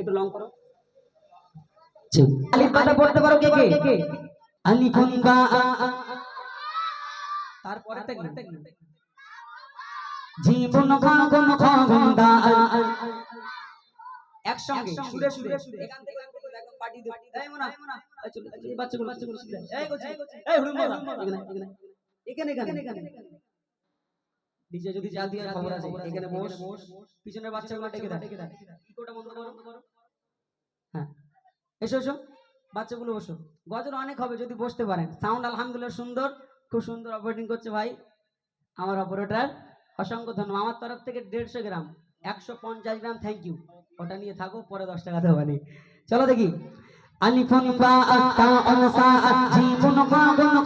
একটু লং করো। আলিফ বাটা পড়তে পারো কে কে? আলিফুন বা তারপরেরটা কি? জীবন খাগুন খাগুন একসঙ্গে। সুরে সুরে। এখান থেকে একদম পার্টি দিও এই মোনা এই বাচ্চাগুলো বাচ্চাগুলো এই এই হুড়ুম এখানে এখানে। এখানে এখানে। ডিজে যদি যা দিয়ে খবর আছে। এখানে বস পিছনের বাচ্চাগুলো ডেকে দাও। ইকোটা বন্ধ করো। হ্যাঁ। এসো এসো। বাচ্চাগুলো বসো। গজল অনেক হবে যদি বসতে পারেন। সাউন্ড আলহামদুলিল্লাহ সুন্দর। খুব সুন্দর অপারেটিং করছে ভাই। আমার অপারেটর অসংখ্য ধন্যবাদ। আমার তরফ থেকে দেড়শো গ্রাম। একশো পঞ্চাশ গ্রাম থ্যাংক ইউ ওটা নিয়ে থাকো পরে দশ টাকা দেবো নি চলো দেখি। আলিফুন বা তা অনসা জীবন কাগুন খাগুন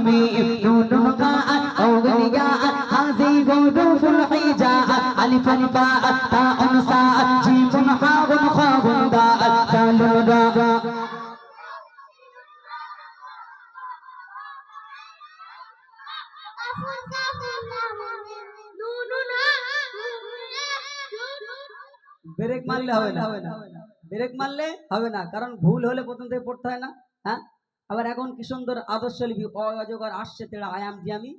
লামুন মি নুনুন গা অগনি গা হাজি গুদুফুল হিজা আলিফুন বা তা অনসা জীবন কাগুন খাগুন গা সাউন ব্রেক মারলে হবে না। ব্রেক মারলে হবে না। কারণ ভুল হলে প্রথম থেকে পড়তে হয় না। হ্যাঁ? আবার এখন কি সুন্দর আদর্শ লিপি অজগর আসছে তেড়া আয়াম যে আমি।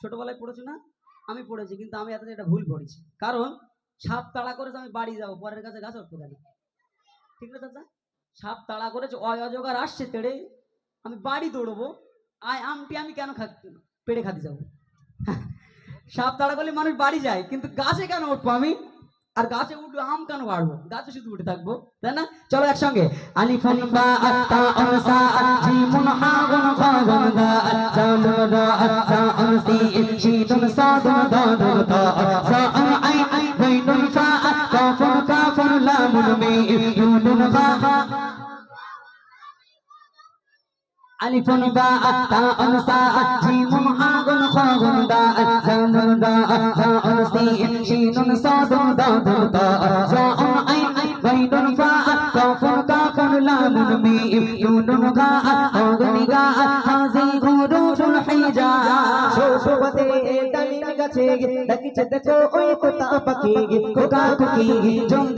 ছোটবেলায় পড়েছি না? আমি পড়েছি, কিন্তু আমি এত এটা ভুল পড়েছি কারণ, সাপ তাড়া করেছে আমি বাড়ি যাব, পরের কাছে গাছ উঠতে গেল ঠিক না চাচা? সাপ তাড়া করেছে অজগর আসছে তেড়ে, আমি বাড়ি দৌড়বো আয় আমটি আমি কেন খা, পেড়ে খাতে যাব? সাপ তাড়া করলে মানুষ বাড়ি যায়, কিন্তু গাছে কেন উঠবো আমি? আর গাছে উঠবে আম কেন বাড়বো? গাছে শুধু উঠে থাকব, তাই না? চলো একসঙ্গে। আলিফুন বা তা অনসা জীবন হাগুন খাগুন দা সাউন দা সাউন সি শীতুন সাদুন দাদুন তা সাউন আই গাইনুন ফা কাফুন কাফুন লামুন মি ইউনুন গা তোতা পাখি কোকা কুকি জলদি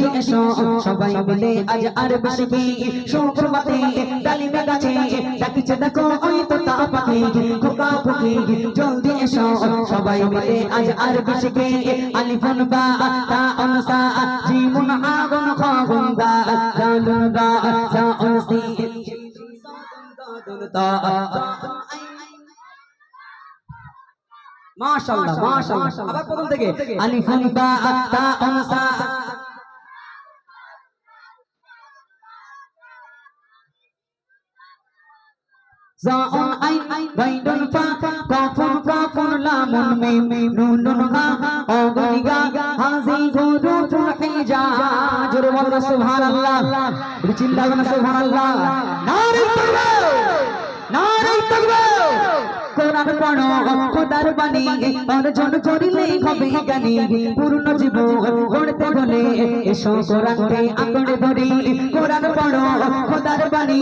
সবাই মিলে আজ আর কি সুপ্রভাতে আলিফুন মাশাআল্লাহ মাশাআল্লাহ আবার প্রথম থেকে। আলিফুন বা, তা অনসা। জাউন আই গাইডুন ফা কাফুন কাফুন লামুন মিম নুনুন গা অগনি গা হাজি গুরুফুল হিজা জোরে বলো সুবহানাল্লাহ। চিল্লাবেন সুবহানাল্লাহ নারে তাকবীর নারে তাকবীর পড়ো খোদার বাণী। অর্জন করিলে হবে জ্ঞানী। পূর্ণ জীবন গড়তে হলে এসো কোরআনকে আঁকড়ে ধরি। কোরআন পড়ো, খোদার বাণী।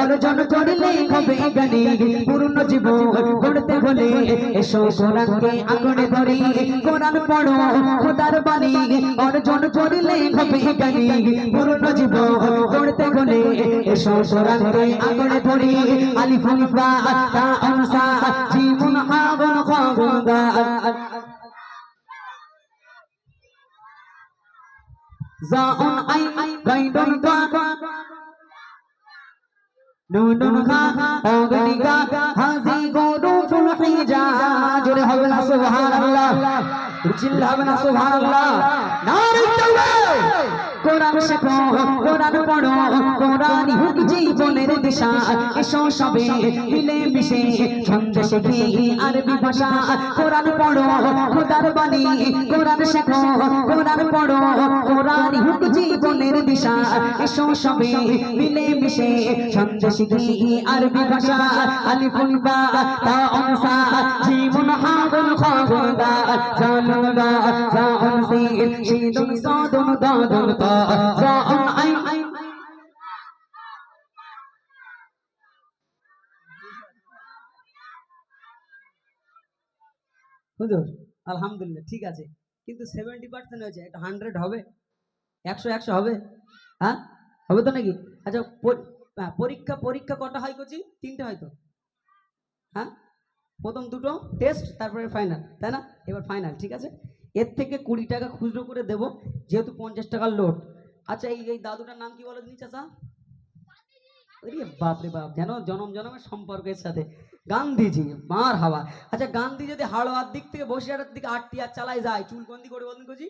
অর্জন করিলে হবে জ্ঞানী। পূর্ণ জীবন গড়তে হলে এসো কোরআনকে আঁকড়ে ধরি। কোরআন পড়ো, খোদার বাণী। অর্জন করিলে হবে জ্ঞানী। পূর্ণ জীবন গড়তে হলে এসো কোরআনকে আঁকড়ে ধরি। আলিফুল বা তা অনসা জীবন হাগুন খাগুন দা জাউন আই গাইডন গা। নুনুন গা অগনি গা হাজি গুরুফুল হিজা জোরে হবে না সুবহানাল্লাহ। চিল্লাবে না সুবহানাল্লাহ নারে তাকবীর কোরআন শেখো, কোরআন পড়ো কোরআনই হোক জীবনের দিশা। এসো সবে মিলে মিশে ছন্দ শেখি আরবি ভাষা। কোরআন পড়ো, খোদার বাণী। কোরআন শেখো, কোরআন পড়ো কোরআনই হোক জীবনের দিশা। এসো সবে মিলে মিশে ছন্দ শিখি আরবি ভাষা। আলিফুল বা, তা অনসা জীবন হাগুন খাগুন দা জালুন আলহামদুলিল্লাহ, ঠিক আছে। কিন্তু সেভেন্টি পার্সেন্ট হয়েছে, একটা হান্ড্রেড হবে? একশো একশো হবে? হ্যাঁ? হবে তো নাকি? আচ্ছা পরীক্ষা পরীক্ষা কটা হয় কচি? তিনটে হয়তো হ্যাঁ? প্রথম দুটো টেস্ট তারপরে ফাইনাল তাই না? এবার ফাইনাল ঠিক আছে? এর থেকে কুড়ি টাকা খুচরো করে দেবো যেহেতু পঞ্চাশ টাকার লোড আচ্ছা এই এই দাদুটার নাম কি বলো দিনি চাচা? আরে বাপ রে বাপ যেন জনম জনমের সম্পর্কের সাথে। গান্ধীজি মার হাওয়া। আচ্ছা গান্ধী যদি হাওড়ার দিক থেকে বসে বসিরহাটের দিকে আটটি আর চালায় যায় চুল কোন দিকে করে বলুন কুজি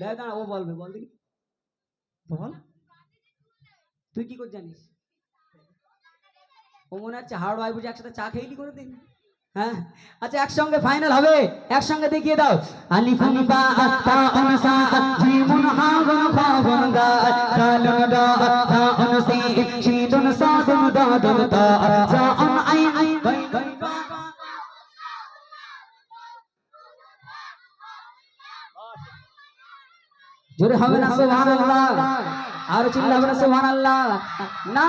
দাঁড়া ও বলবে বল দেখি। বল। তুই কি করে জানিস? ও মনে হচ্ছে হাওড়ায় বুঝে একসাথে চা খেয়েলি করে দিন হ্যাঁ? আচ্ছা একসঙ্গে ফাইনাল হবে। একসঙ্গে দেখিয়ে দাও। বা জিমুন হাগুন খাগুন দা তা সাদুন তা আই আই জোরে হবে না সুবহানাল্লাহ। আর চিল্লাবে না সুবহানাল্লাহ। না!